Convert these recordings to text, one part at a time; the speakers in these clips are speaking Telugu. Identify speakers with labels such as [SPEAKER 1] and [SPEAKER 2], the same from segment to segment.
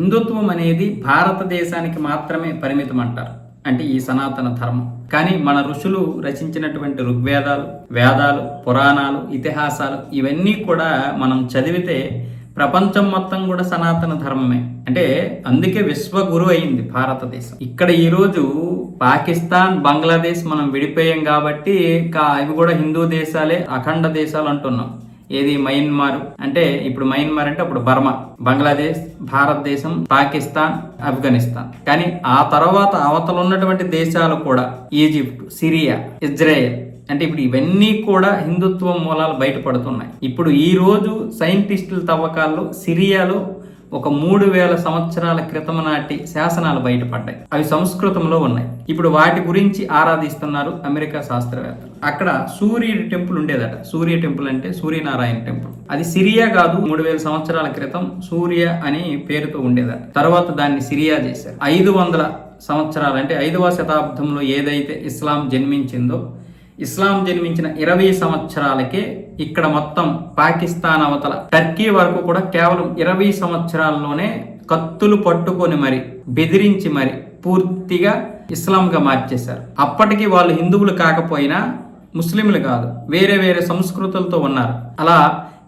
[SPEAKER 1] హిందుత్వం అనేది భారతదేశానికి మాత్రమే పరిమితం అంటారు అంటే ఈ సనాతన ధర్మం. కానీ మన ఋషులు రచించినటువంటి ఋగ్వేదాలు వేదాలు పురాణాలు ఇతిహాసాలు ఇవన్నీ కూడా మనం చదివితే ప్రపంచం మొత్తం కూడా సనాతన ధర్మమే. అంటే అందుకే విశ్వగురు అయింది భారతదేశం. ఇక్కడ ఈరోజు పాకిస్తాన్ బంగ్లాదేశ్ మనం విడిపోయాం కాబట్టి ఇవి కూడా హిందూ దేశాలే అఖండ దేశాలు అంటున్నాం. ఏది మయన్మార్? అంటే ఇప్పుడు మయన్మార్ అంటే అప్పుడు బర్మా. బంగ్లాదేశ్ భారతదేశం పాకిస్తాన్ ఆఫ్ఘనిస్తాన్. కానీ ఆ తర్వాత అవతల ఉన్నటువంటి దేశాలు కూడా ఈజిప్ట్ సిరియా ఇజ్రాయెల్ అంటే ఇప్పుడు ఇవన్నీ కూడా హిందుత్వం మూలాలు బయటపడుతున్నాయి. ఇప్పుడు ఈ రోజు సైంటిస్టుల తవ్వకాల్లో సిరియాలో ఒక మూడు వేల సంవత్సరాల క్రితం నాటి శాసనాలు బయటపడ్డాయి. అవి సంస్కృతంలో ఉన్నాయి. ఇప్పుడు వాటి గురించి ఆరాధిస్తున్నారు అమెరికా శాస్త్రవేత్తలు అక్కడ సూర్యుడి టెంపుల్ ఉండేదట. సూర్య టెంపుల్ అంటే సూర్యనారాయణ టెంపుల్. అది సిరియా కాదు మూడు వేల సంవత్సరాల క్రితం సూర్య అని పేరుతో ఉండేదట. తర్వాత దాన్ని సిరియా చేశారు. ఐదు వందల సంవత్సరాలు అంటే ఐదవ శతాబ్దంలో ఏదైతే ఇస్లాం జన్మించిందో ఇస్లాం జన్మించిన ఇరవై సంవత్సరాలకే ఇక్కడ మొత్తం పాకిస్తాన్ అవతల టర్కీ వరకు కూడా కేవలం ఇరవై సంవత్సరాల్లోనే కత్తులు పట్టుకొని మరి బెదిరించి మరి పూర్తిగా ఇస్లాంగా మార్చేశారు. అప్పటికి వాళ్ళు హిందువులు కాకపోయినా ముస్లింలు కాదు వేరే వేరే సంస్కృతులతో ఉన్నారు. అలా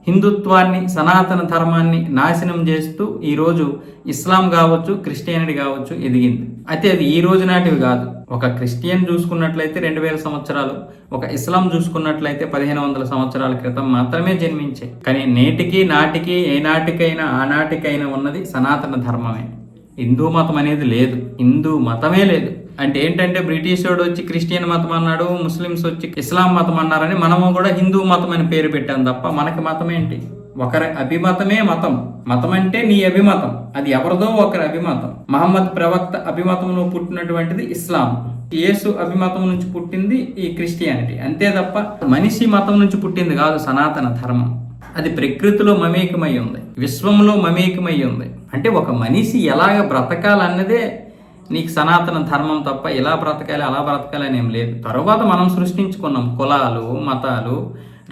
[SPEAKER 1] హిందుత్వాన్ని సనాతన ధర్మాన్ని నాశనం చేస్తూ ఈరోజు ఇస్లాం కావచ్చు క్రిస్టియానిటీ కావచ్చు ఎదిగింది. అయితే అది ఈ రోజు నాటివి కాదు. ఒక క్రిస్టియన్ చూసుకున్నట్లయితే రెండు వేల సంవత్సరాలు ఒక ఇస్లాం చూసుకున్నట్లయితే పదిహేను వందల సంవత్సరాల క్రితం మాత్రమే జన్మించే. కానీ నేటికి నాటికి ఏ నాటికైనా ఆనాటికైనా ఉన్నది సనాతన ధర్మమే. హిందూ మతం అనేది లేదు. హిందూ మతమే లేదు. అంటే ఏంటంటే బ్రిటిష్ వాడు వచ్చి క్రిస్టియన్ మతం అన్నాడు ముస్లిమ్స్ వచ్చి ఇస్లాం మతం అన్నారని మనము కూడా హిందూ మతం అని పేరు పెట్టాం తప్ప మనకి మతం ఏంటి? ఒకరి అభిమతమే మతం. మతం అంటే నీ అభిమతం. అది ఎవరిదో ఒకరి అభిమతం. మహమ్మద్ ప్రవక్త అభిమతంలో పుట్టినటువంటిది ఇస్లాం. యేసు అభిమతం నుంచి పుట్టింది ఈ క్రిస్టియానిటీ. అంతే తప్ప మనిషి మతం నుంచి పుట్టింది కాదు సనాతన ధర్మం. అది ప్రకృతిలో మమేకమై ఉంది. విశ్వంలో మమేకమై ఉంది. అంటే ఒక మనిషి ఎలాగ బ్రతకాలన్నదే నీకు సనాతన ధర్మం తప్ప ఇలా బ్రతకాలి అలా బ్రతకాలి అని ఏం లేదు. తర్వాత మనం సృష్టించుకున్నాం కులాలు మతాలు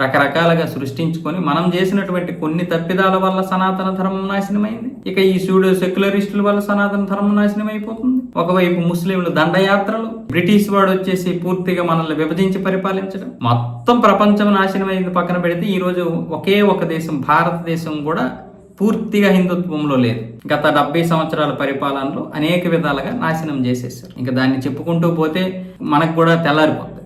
[SPEAKER 1] రకరకాలుగా సృష్టించుకొని మనం చేసినటువంటి కొన్ని తప్పిదాల వల్ల సనాతన ధర్మం నాశనమైంది. ఇక ఈ సూడో సెక్యులరిస్టుల వల్ల సనాతన ధర్మం నాశనం అయిపోతుంది ఒకవైపు ముస్లింలు దండయాత్రలు బ్రిటిష్ వాడు వచ్చేసి పూర్తిగా మనల్ని విభజించి పరిపాలించడం. మొత్తం ప్రపంచం నాశనమైంది పక్కన పెడితే ఈరోజు ఒకే ఒక దేశం భారతదేశం కూడా పూర్తిగా హిందుత్వంలో లేదు. గత డెబ్బై సంవత్సరాల పరిపాలనలో అనేక విధాలుగా నాశనం చేసేసారు ఇంకా దాన్ని చెప్పుకుంటూ పోతే మనకు కూడా తెల్లారిపోతుంది